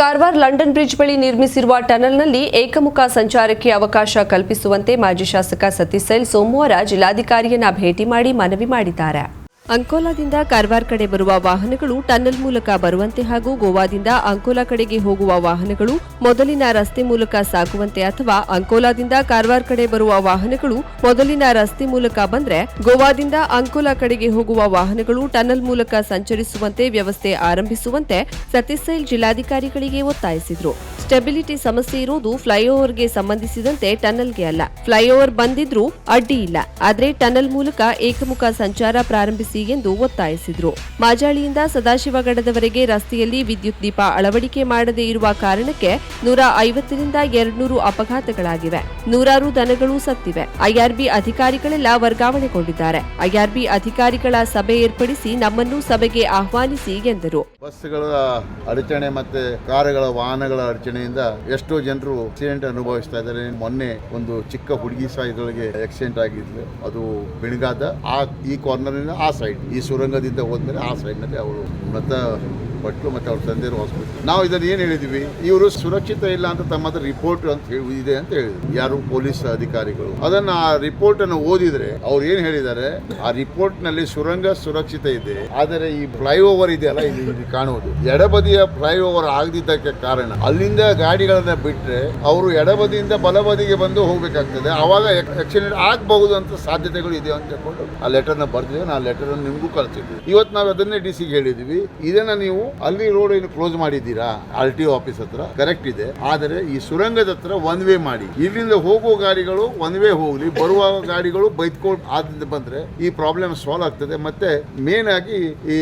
Karwar London bridge ಬಳಿ ನಿರ್ಮಿಸಿರುವ ಟನಲ್ನಲ್ಲಿ ಏಕಮುಖ ಸಂಚಾರಕ್ಕೆ ಅವಕಾಶ ಕಲ್ಪಿಸುವಂತೆ ಮಾಜಿ ಶಾಸಕ ಸತೀಶ್ ಸೈಲ್ ಸೋಮವಾರ ಜಿಲ್ಲಾಧಿಕಾರಿಯನ್ನ ಭೇಟಿ ಮಾಡಿ ಮನವಿ ಮಾಡಿದ್ದಾರೆ. ಅಂಕೋಲಾದಿಂದ ಕಾರವಾರ ಕಡೆ ಬರುವ ವಾಹನಗಳು ಟನ್ನಲ್ ಮೂಲಕ ಬರುವಂತೆ ಹಾಗೂ ಗೋವಾದಿಂದ ಅಂಕೋಲಾ ಕಡೆಗೆ ಹೋಗುವ ವಾಹನಗಳು ಮೊದಲಿನ ರಸ್ತೆ ಮೂಲಕ ಸಾಗುವಂತೆ ಅಥವಾ ಅಂಕೋಲಾದಿಂದ ಕಾರವಾರ ಕಡೆ ಬರುವ ವಾಹನಗಳು ಮೊದಲಿನ ರಸ್ತೆ ಮೂಲಕ ಬಂದ್ರೆ ಗೋವಾದಿಂದ ಅಂಕೋಲಾ ಕಡೆಗೆ ಹೋಗುವ ವಾಹನಗಳು ಟನಲ್ ಮೂಲಕ ಸಂಚರಿಸುವಂತೆ ವ್ಯವಸ್ಥೆ ಆರಂಭಿಸುವಂತೆ ಸತೀಶ್ ಜಿಲ್ಲಾಧಿಕಾರಿಗಳಿಗೆ ಒತ್ತಾಯಿಸಿದರು. ಸ್ಟೆಬಿಲಿಟಿ ಸಮಸ್ಯೆ ಇರುವುದು ಫ್ಲೈಓವರ್ಗೆ ಸಂಬಂಧಿಸಿದಂತೆ ಟನಲ್ಗೆ ಅಲ್ಲ. ಫ್ಲೈಓವರ್ ಬಂದಿದ್ರೂ ಅಡ್ಡಿ ಇಲ್ಲ. ಆದರೆ ಟನಲ್ ಮೂಲಕ ಏಕಮುಖ ಸಂಚಾರ ಪ್ರಾರಂಭಿಸಿ ಎಂದು ಒತ್ತಾಯಿಸಿದರು. ಮಾಜಾಳಿಯಿಂದ ಸದಾಶಿವಗಡದವರೆಗೆ ರಸ್ತೆಯಲ್ಲಿ ವಿದ್ಯುತ್ ದೀಪ ಅಳವಡಿಕೆ ಮಾಡದೇ ಇರುವ ಕಾರಣಕ್ಕೆ ನೂರ ಐವತ್ತರಿಂದ ಎರಡ್ನೂರು ಅಪಘಾತಗಳಾಗಿವೆ. ನೂರಾರು ದನಗಳು ಸತ್ತಿವೆ. ಐಆರ್ಬಿ ಅಧಿಕಾರಿಗಳೆಲ್ಲ ವರ್ಗಾವಣೆಗೊಂಡಿದ್ದಾರೆ. ಐಆರ್ಬಿ ಅಧಿಕಾರಿಗಳ ಸಭೆ ಏರ್ಪಡಿಸಿ ನಮ್ಮನ್ನು ಸಭೆಗೆ ಆಹ್ವಾನಿಸಿ ಎಂದರು. ಬಸ್ಗಳ ಅಡಚಣೆ ಮತ್ತೆ ಕಾರುಗಳ ವಾಹನಗಳ ಅಡಚಣೆಯಿಂದ ಎಷ್ಟೋ ಜನರು ಆಕ್ಸಿಡೆಂಟ್ ಅನುಭವಿಸ್ತಾ ಇದ್ದಾರೆ. ಮೊನ್ನೆ ಒಂದು ಚಿಕ್ಕ ಹುಡುಗಿ ಸಹ ಇದರೊಳಗೆ ಆಕ್ಸಿಡೆಂಟ್ ಆಗಿದ್ಲು. ಅದು ಬೆಳಗಾದ ಆ, ಈ ಕಾರ್ನರ್ನಿಂದ ಆ ಸೈಡ್ ಈ ಸುರಂಗದಿಂದ ಹೋದ್ಮೇಲೆ ಆ ಸೈಡ್ನಲ್ಲಿ ಅವರು ಮೃತ ಪಟ್ಲು ಮತ್ತು ಅವ್ರ ತಂದೆಯರು ಹಾಸ್ಪಿಟಲ್ ನಾವು ಇದನ್ನು ಏನು ಹೇಳಿದ್ವಿ? ಇವರು ಸುರಕ್ಷಿತ ಇಲ್ಲ ಅಂತ ತಮ್ಮ ಹತ್ರ ರಿಪೋರ್ಟ್ ಅಂತ ಇದೆ ಅಂತ ಹೇಳಿದ್ರು. ಯಾರು? ಪೊಲೀಸ್ ಅಧಿಕಾರಿಗಳು. ಅದನ್ನು ಆ ರಿಪೋರ್ಟ್ ಅನ್ನು ಓದಿದ್ರೆ ಅವ್ರು ಏನು ಹೇಳಿದ್ದಾರೆ? ಆ ರಿಪೋರ್ಟ್ನಲ್ಲಿ ಸುರಂಗ ಸುರಕ್ಷಿತ ಇದೆ. ಆದರೆ ಈ ಫ್ಲೈಓವರ್ ಇದೆಯಲ್ಲ ಇಲ್ಲಿ ಕಾಣುವುದು. ಎಡಬದಿಯ ಫ್ಲೈಓವರ್ ಆಗದಿದ್ದಕ್ಕೆ ಕಾರಣ. ಅಲ್ಲಿಂದ ಗಾಡಿಗಳನ್ನ ಬಿಟ್ಟರೆ ಅವರು ಎಡಬದಿಯಿಂದ ಬಲಬದಿಗೆ ಬಂದು ಹೋಗ್ಬೇಕಾಗ್ತದೆ. ಆವಾಗ ಆಕ್ಸಿಡೆಂಟ್ ಆಗಬಹುದು ಅಂತ ಸಾಧ್ಯತೆಗಳು ಇದೆ ಅಂತ ಹೇಳ್ಕೊಂಡು ಆ ಲೆಟರ್ನ ಬರ್ದಿದ್ದೇವೆ. ಆ ಲೆಟರ್ ನಿಮಗೂ ಕಳ್ಸಿದ್ವಿ ಇವತ್ತು ನಾವು ಅದನ್ನೇ ಡಿ ಸಿಗೆ ಹೇಳಿದ್ವಿ ಇದನ್ನ ನೀವು ಅಲ್ಲಿ ರೋಡ್ ಏನು ಕ್ಲೋಸ್ ಮಾಡಿದ್ದೀರಾ? ಆರ್ ಟಿ ಆಫೀಸ್ ಹತ್ರ. ಕರೆಕ್ಟ್ ಇದೆ. ಆದರೆ ಈ ಸುರಂಗದ ಹತ್ರ ಒನ್ ವೇ ಮಾಡಿ. ಇಲ್ಲಿಂದ ಹೋಗುವ ಗಾಡಿಗಳು ಒನ್ ವೇ ಹೋಗ್ಲಿ. ಬರುವ ಗಾಡಿಗಳು ಬೈತ್ಕೊಂಡು ಆದ್ರಿಂದ ಬಂದ್ರೆ ಈ ಪ್ರಾಬ್ಲಮ್ ಸಾಲ್ವ್ ಆಗ್ತದೆ. ಮತ್ತೆ ಮೇನ್ ಆಗಿ ಈ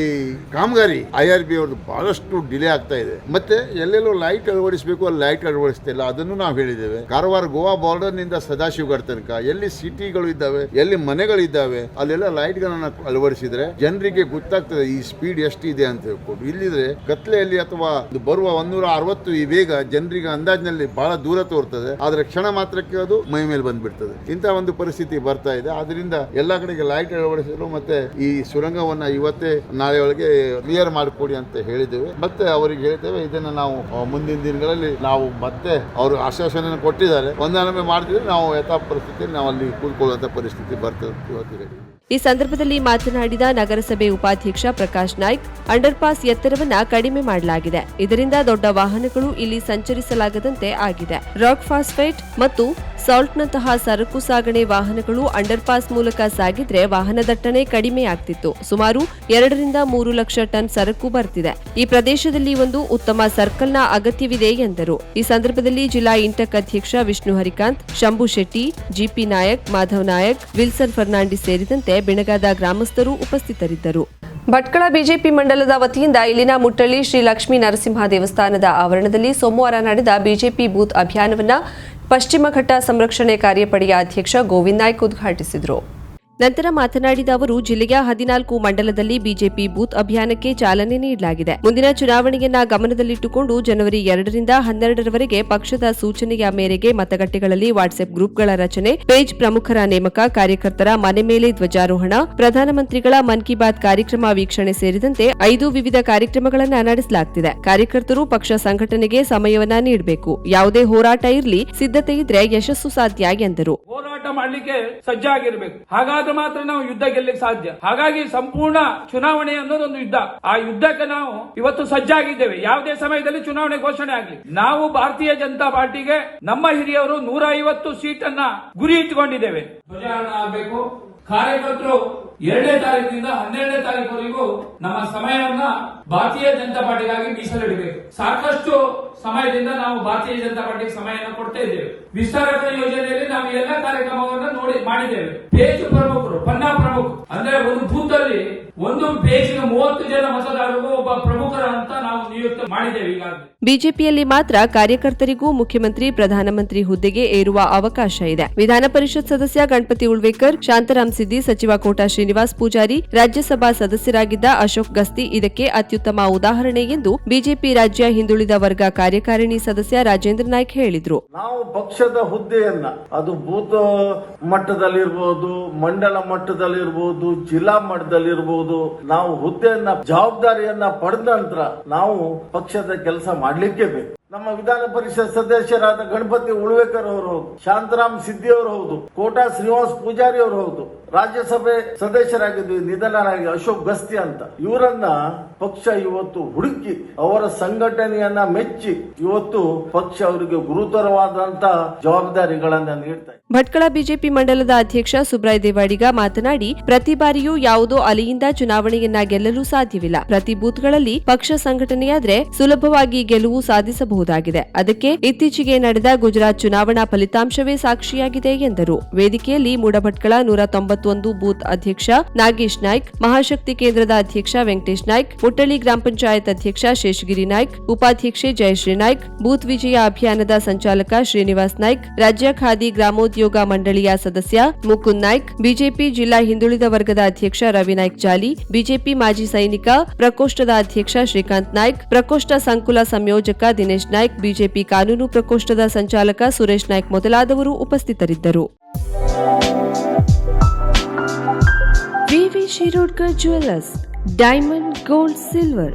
ಕಾಮಗಾರಿ ಐ ಆರ್ ಬಿ ಅವ್ರದ್ದು ಬಹಳಷ್ಟು ಡಿಲೇ ಆಗ್ತಾ ಇದೆ. ಮತ್ತೆ ಎಲ್ಲೆಲ್ಲೋ ಲೈಟ್ ಅಳವಡಿಸಬೇಕು, ಅಲ್ಲಿ ಲೈಟ್ ಅಳವಡಿಸ್ತಿಲ್ಲ ಅದನ್ನು ನಾವು ಹೇಳಿದ್ದೇವೆ. ಕಾರವಾರ ಗೋವಾ ಬಾರ್ಡರ್ನಿಂದ ಸದಾಶಿವಗಢ ತನಕ. ಎಲ್ಲಿ ಸಿಟಿಗಳು ಇದ್ದಾವೆ, ಎಲ್ಲಿ ಮನೆಗಳಿದ್ದಾವೆ ಅಲ್ಲೆಲ್ಲ ಲೈಟ್ ಗಳನ್ನ ಅಳವಡಿಸಿದ್ರೆ ಜನರಿಗೆ ಗೊತ್ತಾಗ್ತದೆ ಈ ಸ್ಪೀಡ್ ಎಷ್ಟಿದೆ ಅಂತ ಹೇಳ್ಕೊಂಡು. ಇಲ್ಲಿದ್ರೆ ಕತ್ಲೆಯಲ್ಲಿ ಅಥವಾ ಬರುವ ಒಂದೂರ ಅರವತ್ತು ಈ ವೇಗ ಜನರಿಗೆ ಅಂದಾಜಿನಲ್ಲಿ ಬಹಳ ದೂರ ತೋರ್ತದೆ. ಆದ್ರೆ ಕ್ಷಣ ಮಾತ್ರಕ್ಕೆ ಅದು ಮೈ ಮೇಲೆ ಬಂದ್ಬಿಡ್ತದೆ. ಇಂಥ ಒಂದು ಪರಿಸ್ಥಿತಿ ಬರ್ತಾ ಇದೆ. ಅದರಿಂದ ಎಲ್ಲ ಕಡೆಗೆ ಲೈಟ್ ಅಳವಡಿಸಲು ಮತ್ತೆ ಈ ಸುರಂಗವನ್ನ ಇವತ್ತೇ ನಾಳೆ ಒಳಗೆ ಕ್ಲಿಯರ್ ಮಾಡಿಕೊಡಿ ಅಂತ ಹೇಳಿದ್ದೇವೆ. ಮತ್ತೆ ಅವರಿಗೆ ಹೇಳ್ತೇವೆ, ಇದನ್ನ ನಾವು ಮುಂದಿನ ದಿನಗಳಲ್ಲಿ ನಾವು ಮತ್ತೆ ಅವರು ಆಶ್ವಾಸನೆ ಕೊಟ್ಟಿದ್ದಾರೆ. ಹೊಂದಾಣಿಕೆ ಮಾಡಿದ್ರೆ ನಾವು ಯಥಾ ಪರಿಸ್ಥಿತಿ ನಾವು ಅಲ್ಲಿ ಕೂತ್ಕೊಳ್ಳುವಂತ ಪರಿಸ್ಥಿತಿ ಬರ್ತದೆ ಅಂತ ಇವತ್ತು ಹೇಳಿ ಈ ಸಂದರ್ಭದಲ್ಲಿ ಮಾತನಾಡಿದ ನಗರಸಭೆ ಉಪಾಧ್ಯಕ್ಷ ಪ್ರಕಾಶ್ ನಾಯ್ಕ್ ಅಂಡರ್ ಪಾಸ್ ಎತ್ತರವನ್ನ ಕಡಿಮೆ ಮಾಡಲಾಗಿದೆ. ಇದರಿಂದ ದೊಡ್ಡ ವಾಹನಗಳು ಇಲ್ಲಿ ಸಂಚರಿಸಲಾಗದಂತೆ ಆಗಿದೆ. ರಾಕ್ ಫಾಸ್ಫೇಟ್ ಮತ್ತು ಸಾಲ್ಟ್ನಂತಹ ಸರಕು ಸಾಗಣೆ ವಾಹನಗಳು ಅಂಡರ್ ಪಾಸ್ ಮೂಲಕ ಸಾಗಿದ್ರೆ ವಾಹನ ದಟ್ಟಣೆ ಕಡಿಮೆ ಆಗ್ತಿತ್ತು. ಸುಮಾರು ಎರಡರಿಂದ ಮೂರು ಲಕ್ಷ ಟನ್ ಸರಕು ಬರ್ತಿದೆ. ಈ ಪ್ರದೇಶದಲ್ಲಿ ಒಂದು ಉತ್ತಮ ಸರ್ಕಲ್ನ ಅಗತ್ಯವಿದೆ ಎಂದರು. ಈ ಸಂದರ್ಭದಲ್ಲಿ ಜಿಲ್ಲಾ ಇಂಟಕ್ ಅಧ್ಯಕ್ಷ ವಿಷ್ಣು ಹರಿಕಾಂತ್, ಶಂಭು ಶೆಟ್ಟಿ ಜಿಪಿ ನಾಯಕ್, ಮಾಧವ್ ನಾಯಕ್, ವಿಲ್ಸನ್ ಫರ್ನಾಂಡಿಸ್ ಸೇರಿದಂತೆ ಬೆಳಗಾದ ಗ್ರಾಮಸ್ಥರು ಉಪಸ್ಥಿತರಿದ್ದರು. ಭಟ್ಕಳ ಬಿಜೆಪಿ ಮಂಡಲದ ವತಿಯಿಂದ ಇಲ್ಲಿನ ಮುಟ್ಟಳ್ಳಿ ಶ್ರೀ ಲಕ್ಷ್ಮೀ ನರಸಿಂಹ ದೇವಸ್ಥಾನದ ಆವರಣದಲ್ಲಿ ಸೋಮವಾರ ನಡೆದ ಬಿಜೆಪಿ ಬೂತ್ ಅಭಿಯಾನವನ್ನ ಪಶ್ಚಿಮ ಘಟ್ಟ ಸಂರಕ್ಷಣೆ ಕಾರ್ಯಪಡೆಯ ಅಧ್ಯಕ್ಷ ಗೋವಿಂದ್ ನಾಯ್ಕ್ ಉದ್ಘಾಟಿಸಿದರು. ನಂತರ ಮಾತನಾಡಿದ ಅವರು, ಜಿಲ್ಲೆಯ ಹದಿನಾಲ್ಕು ಮಂಡಲದಲ್ಲಿ ಬಿಜೆಪಿ ಬೂತ್ ಅಭಿಯಾನಕ್ಕೆ ಚಾಲನೆ ನೀಡಲಾಗಿದೆ. ಮುಂದಿನ ಚುನಾವಣೆಯನ್ನ ಗಮನದಲ್ಲಿಟ್ಟುಕೊಂಡು ಜನವರಿ ಎರಡರಿಂದ ಹನ್ನೆರಡರವರೆಗೆ ಪಕ್ಷದ ಸೂಚನೆಯ ಮೇರೆಗೆ ಮತಗಟ್ಟೆಗಳಲ್ಲಿ ವಾಟ್ಸ್ಆಪ್ ಗ್ರೂಪ್ಗಳ ರಚನೆ, ಪೇಜ್ ಪ್ರಮುಖರ ನೇಮಕ, ಕಾರ್ಯಕರ್ತರ ಮನೆ ಮೇಲೆ ಧ್ವಜಾರೋಹಣ, ಪ್ರಧಾನಮಂತ್ರಿಗಳ ಮನ್ ಕಿ ಬಾತ್ ಕಾರ್ಯಕ್ರಮ ವೀಕ್ಷಣೆ ಸೇರಿದಂತೆ ಐದು ವಿವಿಧ ಕಾರ್ಯಕ್ರಮಗಳನ್ನು ನಡೆಸಲಾಗುತ್ತಿದೆ ಕಾರ್ಯಕರ್ತರು ಪಕ್ಷ ಸಂಘಟನೆಗೆ ಸಮಯವನ್ನ ನೀಡಬೇಕು. ಯಾವುದೇ ಹೋರಾಟ ಇರಲಿ, ಸಿದ್ಧತೆ ಇದ್ರೆ ಯಶಸ್ಸು ಸಾಧ್ಯ ಎಂದರು. ಹೋರಾಟ ಮಾಡಲಿಕ್ಕೆ ಸಜ್ಜಾಗಿರ್ಬೇಕು ಹಾಗಾದ್ರೆ ಮಾತ್ರ ನಾವು ಯುದ್ಧ ಗೆಲ್ಲಕ್ಕೆ ಸಾಧ್ಯ. ಹಾಗಾಗಿ ಸಂಪೂರ್ಣ ಚುನಾವಣೆ ಅನ್ನೋದು ಒಂದು ಯುದ್ಧ. ಆ ಯುದ್ಧಕ್ಕೆ ನಾವು ಇವತ್ತು ಸಜ್ಜಾಗಿದ್ದೇವೆ ಯಾವುದೇ ಸಮಯದಲ್ಲಿ ಚುನಾವಣೆ ಘೋಷಣೆ ಆಗಲಿ. ನಾವು ಭಾರತೀಯ ಜನತಾ ಪಾರ್ಟಿಗೆ ನಮ್ಮ ಹಿರಿಯವರು ನೂರ ಐವತ್ತು ಸೀಟ್ ಅನ್ನ ಗುರಿ ಇಟ್ಟುಕೊಂಡಿದ್ದೇವೆ ಕಾರ್ಯಕರ್ತರು ಎರಡನೇ ತಾರೀಕಿನಿಂದ ಹನ್ನೆರಡನೇ ತಾರೀಕುವರೆಗೂ ನಮ್ಮ ಸಮಯವನ್ನ ಭಾರತೀಯ ಜನತಾ ಪಾರ್ಟಿಗಾಗಿ ಮೀಸಲಿಡಬೇಕು. ಸಾಕಷ್ಟು ಸಮಯದಿಂದ ನಾವು ಭಾರತೀಯ ಜನತಾ ಪಾರ್ಟಿಗೆ ಸಮಯವನ್ನು ಕೊಡ್ತಾ ಇದ್ದೇವೆ. ವಿಸ್ತಾರಕ ಯೋಜನೆಯಲ್ಲಿ ನಾವು ಎಲ್ಲ ಕಾರ್ಯಕ್ರಮವನ್ನು ನೋಡಿ ಮಾಡಿದ್ದೇವೆ. ಪೇಜ್ ಪ್ರಮುಖರು, ಪನ್ನಾ ಪ್ರಮುಖ ಅಂದ್ರೆ ಒಂದು ಬೂತ್ ಒಂದು ಪೇಜ್ಗೆ ಮೂವತ್ತು ಜನ ಮತದಾರರು ಒಬ್ಬ ಪ್ರಮುಖರ ಅಂತ ನಾವು ನಿಯುಕ್ತ ಮಾಡಿದ್ದೇವೆ ಈಗಾಗಲೇ. ಬಿಜೆಪಿಯಲ್ಲಿ ಮಾತ್ರ ಕಾರ್ಯಕರ್ತರಿಗೂ ಮುಖ್ಯಮಂತ್ರಿ ಪ್ರಧಾನಮಂತ್ರಿ ಹುದ್ದೆಗೆ ಏರುವ ಅವಕಾಶ ಇದೆ. ವಿಧಾನ ಪರಿಷತ್ ಸದಸ್ಯ ಗಣಪತಿ ಉಳ್ವೇಕರ್ ಶಾಂತರಾಮ್ ಸಿದ್ದಿ ಸಚಿವ ಕೋಟಾ ಶ್ರೀನಿವಾಸ್ ಪೂಜಾರಿ ರಾಜ್ಯಸಭಾ ಸದಸ್ಯರಾಗಿದ್ದ ಅಶೋಕ್ ಗಸ್ತಿ ಇದಕ್ಕೆ ಅತ್ಯುತ್ತಮ ಉದಾಹರಣೆ ಎಂದು ಬಿಜೆಪಿ ರಾಜ್ಯ ಹಿಂದುಳಿದ ವರ್ಗ ಕಾರ್ಯಕಾರಿಣಿ ಸದಸ್ಯ ರಾಜೇಂದ್ರ ನಾಯ್ಕ್ ಹೇಳಿದ್ರು. ನಾವು ಪಕ್ಷದ ಹುದ್ದೆಯನ್ನ ಅದು ಬೂತ್ ಮಟ್ಟದಲ್ಲಿರ್ಬೋದು ಮಂಡಲ ಮಟ್ಟದಲ್ಲಿರ್ಬೋದು ಜಿಲ್ಲಾ ಮಟ್ಟದಲ್ಲಿರ್ಬೋದು ನಾವು ಹುದ್ದೆಯನ್ನ, ಜವಾಬ್ದಾರಿಯನ್ನ ಪಡೆದ ನಂತರ ನಾವು ಪಕ್ಷದ ಕೆಲಸ ಮಾಡ್ಲಿಕ್ಕೆ ಬೇಕು. ನಮ್ಮ ವಿಧಾನ ಪರಿಷತ್ ಸದಸ್ಯರಾದ ಗಣಪತಿ ಉಳ್ವೇಕರ್ ಅವರು ಹೌದು, ಶಾಂತರಾಮ್ ಸಿದ್ದಿ ಅವರು ಹೌದು, ಕೋಟಾ ಶ್ರೀನಿವಾಸ್ ಪೂಜಾರಿ ಅವರು ಹೌದು ರಾಜ್ಯಸಭೆ ಸದಸ್ಯರಾಗಿದ್ವಿ ನಿಧನರಾಗಿ ಅಶೋಕ್ ಗಸ್ತಿ ಅಂತ. ಇವರನ್ನ ಪಕ್ಷ ಇವತ್ತು ಹುಡುಕಿ, ಅವರ ಸಂಘಟನೆಯನ್ನ ಮೆಚ್ಚಿ ಇವತ್ತು ಪಕ್ಷ ಅವರಿಗೆ ಗುರುತರವಾದಂತ ಜವಾಬ್ದಾರಿಗಳನ್ನ ನೀಡ್ತಾ ಭಟ್ಕಳ ಬಿಜೆಪಿ ಮಂಡಲದ ಅಧ್ಯಕ್ಷ ಸುಬ್ರಾಯ್ ದೇವಾಡಿಗ ಮಾತನಾಡಿ, ಪ್ರತಿ ಬಾರಿಯೂ ಯಾವುದೋ ಅಲೆಯಿಂದ ಚುನಾವಣೆಯನ್ನ ಗೆಲ್ಲಲು ಸಾಧ್ಯವಿಲ್ಲ. ಪ್ರತಿ ಬೂತ್ಗಳಲ್ಲಿ ಪಕ್ಷ ಸಂಘಟನೆಯಾದ್ರೆ ಸುಲಭವಾಗಿ ಗೆಲುವು ಸಾಧಿಸಬಹುದಾಗಿದೆ. ಅದಕ್ಕೆ ಇತ್ತೀಚೆಗೆ ನಡೆದ ಗುಜರಾತ್ ಚುನಾವಣಾ ಫಲಿತಾಂಶವೇ ಸಾಕ್ಷಿಯಾಗಿದೆ ಎಂದರು. ವೇದಿಕೆಯಲ್ಲಿ ಮೂಡಭಟ್ಕಳ ನೂರ ತೊಂಬತ್ತೊಂದು ಬೂತ್ ಅಧ್ಯಕ್ಷ ನಾಗೇಶ್ ನಾಯ್ಕ್, ಮಹಾಶಕ್ತಿ ಕೇಂದ್ರದ ಅಧ್ಯಕ್ಷ ವೆಂಕಟೇಶ್ ನಾಯ್ಕ್ ಮುಟ್ಟಳ್ಳಿ ಗ್ರಾಮ ಪಂಚಾಯತ್ ಅಧ್ಯಕ್ಷ ಶೇಷಗಿರಿ ನಾಯ್ಕ್, ಉಪಾಧ್ಯಕ್ಷೆ ಜಯಶ್ರೀ ನಾಯ್ಕ್, ಬೂತ್ ವಿಜಯ ಅಭಿಯಾನದ ಸಂಚಾಲಕ ಶ್ರೀನಿವಾಸ್ ನಾಯ್ಕ್, ರಾಜ್ಯ ಖಾದಿ ಗ್ರಾಮೋದ್ಯೋಗ ಮಂಡಳಿಯ ಸದಸ್ಯ ಮುಕುಂದ್ ನಾಯ್ಕ್, ಬಿಜೆಪಿ ಜಿಲ್ಲಾ ಹಿಂದುಳಿದ ವರ್ಗದ ಅಧ್ಯಕ್ಷ ರವಿ ನಾಯ್ಕ್ ಜಾಲಿ, ಬಿಜೆಪಿ ಮಾಜಿ ಸೈನಿಕ, ಪ್ರಕೋಷ್ಠದ ಅಧ್ಯಕ್ಷ ಶ್ರೀಕಾಂತ್ ನಾಯ್ಕ್, ಪ್ರಕೋಷ್ಠ ಸಂಕುಲ ಸಂಯೋಜಕ ದಿನೇಶ್ ನಾಯ್ಕ್, ಬಿಜೆಪಿ ಕಾನೂನು ಪ್ರಕೋಷ್ಠದ ಸಂಚಾಲಕ ಸುರೇಶ್ ನಾಯ್ಕ್ ಮೊದಲಾದವರು ಉಪಸ್ಥಿತರಿದ್ದರು. ವಿವಿ Shirodkar jewellers diamond gold silver